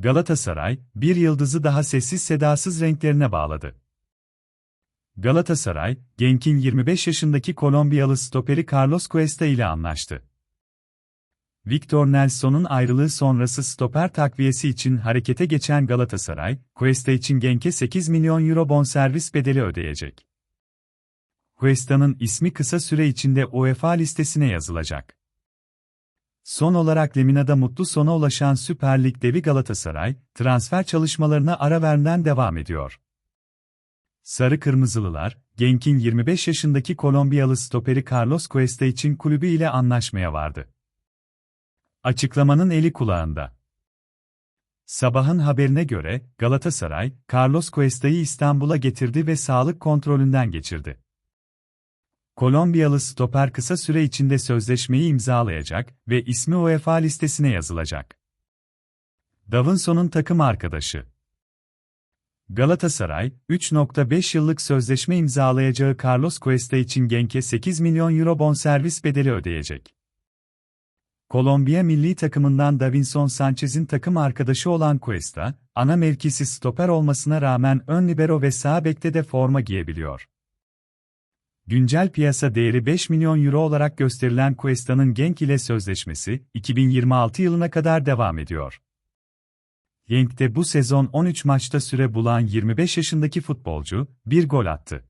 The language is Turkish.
Galatasaray, bir yıldızı daha sessiz sedasız renklerine bağladı. Galatasaray, Genk'in 25 yaşındaki Kolombiyalı stoperi Carlos Cuesta ile anlaştı. Victor Nelson'un ayrılığı sonrası stoper takviyesi için harekete geçen Galatasaray, Cuesta için Genk'e 8 milyon euro bonservis bedeli ödeyecek. Cuesta'nın ismi kısa süre içinde UEFA listesine yazılacak. Son olarak Lemina'da mutlu sona ulaşan Süper Lig devi Galatasaray, transfer çalışmalarına ara vermeden devam ediyor. Sarı Kırmızılılar, Genk'in 25 yaşındaki Kolombiyalı stoperi Carlos Cuesta için kulübü ile anlaşmaya vardı. Açıklamanın eli kulağında. Sabahın haberine göre, Galatasaray, Carlos Cuesta'yı İstanbul'a getirdi ve sağlık kontrolünden geçirdi. Kolombiyalı stoper kısa süre içinde sözleşmeyi imzalayacak ve ismi UEFA listesine yazılacak. Davinson'un takım arkadaşı. Galatasaray, 3.5 yıllık sözleşme imzalayacağı Carlos Cuesta için Genk'e 8 milyon euro bonservis bedeli ödeyecek. Kolombiya milli takımından Davinson Sanchez'in takım arkadaşı olan Cuesta, ana mevkisi stoper olmasına rağmen ön libero ve sağ bekte de forma giyebiliyor. Güncel piyasa değeri 5 milyon euro olarak gösterilen Cuesta'nın Genk ile sözleşmesi, 2026 yılına kadar devam ediyor. Genk'te bu sezon 13 maçta süre bulan 25 yaşındaki futbolcu, bir gol attı.